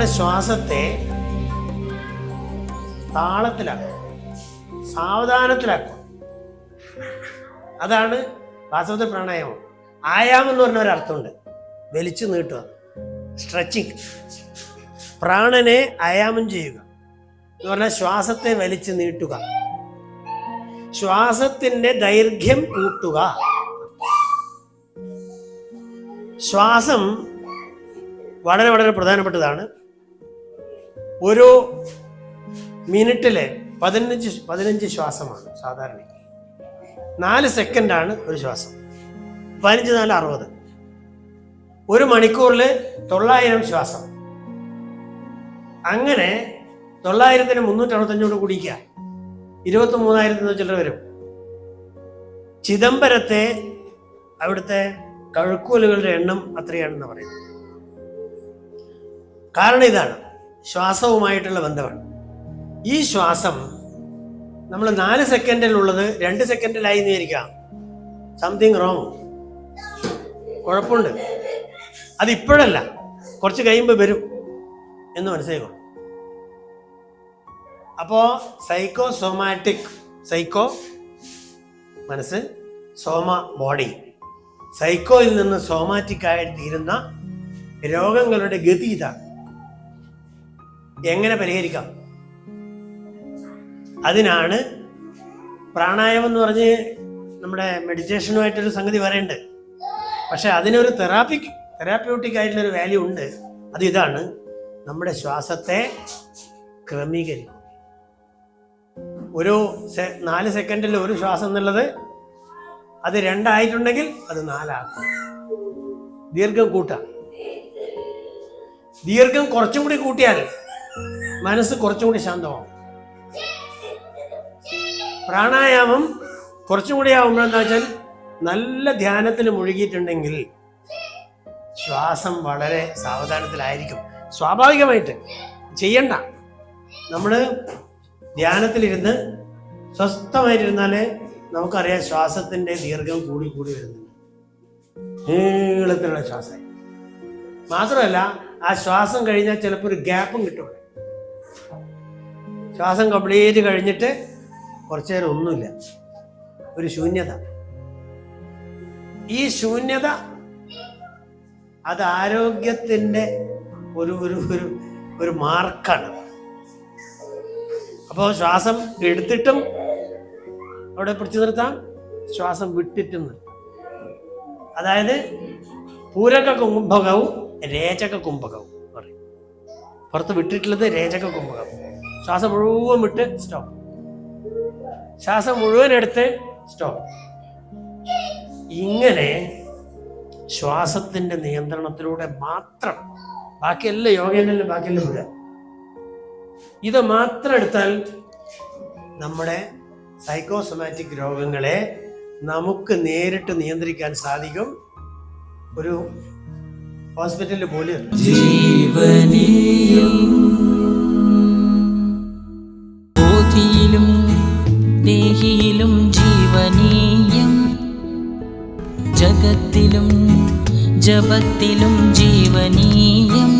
നമ്മുടെ ശ്വാസത്തെ താളത്തിലാക്കും സാവധാനത്തിലാക്കും. അതാണ് വാസ്തവത്തിൽ പ്രാണായാമം. ആയാമം എന്ന് പറഞ്ഞ ഒരർത്ഥമുണ്ട്. വലിച്ചു നീട്ടുക സ്ട്രെച്ചിങ് പ്രാണനെ ആയാമം ചെയ്യുക. എന്ന് പറഞ്ഞാൽ ശ്വാസത്തെ വലിച്ചു നീട്ടുക. ശ്വാസത്തിന്റെ ദൈർഘ്യം കൂട്ടുക. ശ്വാസം വളരെ വളരെ പ്രധാനപ്പെട്ടതാണ്. ഒരു മിനിറ്റിലെ പതിനഞ്ച് പതിനഞ്ച് ശ്വാസമാണ് സാധാരണ. നാല് സെക്കൻഡാണ് ഒരു ശ്വാസം. പതിനഞ്ച് നാല് അറുപത്. ഒരു മണിക്കൂറിൽ തൊള്ളായിരം ശ്വാസം. അങ്ങനെ തൊള്ളായിരത്തിന് മുന്നൂറ്റി അറുപത്തഞ്ചോട് കുടിക്കുക ഇരുപത്തി മൂന്നായിരത്തിന് ചിലർ വരും. ചിദംബരത്തെ അവിടുത്തെ കഴുക്കൂലുകളുടെ എണ്ണം അത്രയാണെന്ന് പറയുന്നത്. കാരണം ഇതാണ്. ശ്വാസവുമായിട്ടുള്ള ബന്ധമാണ്. ഈ ശ്വാസം നമ്മൾ നാല് സെക്കൻഡിലുള്ളത് രണ്ട് സെക്കൻഡിലായി നേരിക്കാം സംതിങ് റോങ് കുഴപ്പമുണ്ട്. അതിപ്പോഴല്ല കുറച്ച് കഴിയുമ്പോൾ വരും എന്ന് മനസ്സിലാക്കണം അപ്പോൾ സൈക്കോ സോമാറ്റിക് സൈക്കോ മനസ്സ് സോമ ബോഡി. സൈക്കോയിൽ നിന്ന് സോമാറ്റിക് ആയി തീരുന്ന രോഗങ്ങളുടെ ഗതി ഇതാണ്. എങ്ങനെ പരിഹരിക്കാം? അതിനാണ് പ്രാണായാമം എന്ന് പറഞ്ഞ് നമ്മുടെ മെഡിറ്റേഷനുമായിട്ടൊരു സംഗതി പറയുന്നുണ്ട് പക്ഷെ അതിനൊരു തെറാപ്പിക് തെറാപ്യൂട്ടിക് ആയിട്ടുള്ളൊരു വാല്യൂ ഉണ്ട്. അത് ഇതാണ് നമ്മുടെ ശ്വാസത്തെ ക്രമീകരിക്കും. ഒരു നാല് സെക്കൻഡിൽ ഒരു ശ്വാസം എന്നുള്ളത് അത് രണ്ടായിട്ടുണ്ടെങ്കിൽ അത് നാലാക്കും. ദീർഘം കൂട്ടാം ദീർഘം കുറച്ചും കൂടി കൂട്ടിയാൽ മനസ്സ് കുറച്ചും കൂടി ശാന്തമാവും. പ്രാണായാമം കുറച്ചും കൂടി ആവുമ്പോൾ എന്താ വെച്ചാൽ നല്ല ധ്യാനത്തിൽ മുഴുകിയിട്ടുണ്ടെങ്കിൽ ശ്വാസം വളരെ സാവധാനത്തിലായിരിക്കും. സ്വാഭാവികമായിട്ട് ചെയ്യണ്ട. നമ്മൾ ധ്യാനത്തിലിരുന്ന് സ്വസ്ഥമായിട്ടിരുന്നാലേ നമുക്കറിയാം ശ്വാസത്തിന്റെ ദീർഘം കൂടി കൂടി വരുന്നുണ്ട്. നീളത്തിലുള്ള ശ്വാസം മാത്രമല്ല ആ ശ്വാസം കഴിഞ്ഞാൽ ചിലപ്പോൾ ഒരു ഗ്യാപ്പും കിട്ടും. ശ്വാസം കംപ്ലീറ്റ് കഴിഞ്ഞിട്ട് കുറച്ചു നേരം ഒന്നുമില്ല. ഒരു ശൂന്യത. ഈ ശൂന്യത അത് ആരോഗ്യത്തിന്റെ ഒരു ഒരു ഒരു ഒരു മാർക്കാണ്. അപ്പോൾ ശ്വാസം എടുത്തിട്ടും അവിടെ പിടിച്ചു നിർത്താം ശ്വാസം വിട്ടിട്ടും അതായത് പൂരക കുംഭകവും രേചക കുംഭകവും പറയും. പുറത്ത് വിട്ടിട്ടുള്ളത് രേചക കുംഭകം ശ്വാസം മുഴുവൻ വിട്ട് സ്റ്റോപ്പ് ശ്വാസം മുഴുവൻ എടുത്ത് സ്റ്റോപ്പ് ഇങ്ങനെ ശ്വാസത്തിന്റെ നിയന്ത്രണത്തിലൂടെ മാത്രം ബാക്കിയെല്ലാം യോഗയിലും ബാക്കിയെല്ലാം വിടുക ഇത് മാത്രം എടുത്താൽ നമ്മുടെ സൈക്കോസൊമാറ്റിക് രോഗങ്ങളെ നമുക്ക് നേരിട്ട് നിയന്ത്രിക്കാൻ സാധിക്കും. ഒരു ഹോസ്പിറ്റലിൽ പോലും. ജീവനിയും ദേഹിയിലും ജീവനീയം ജഗത്തിലും ജപത്തിലും ജീവനീയം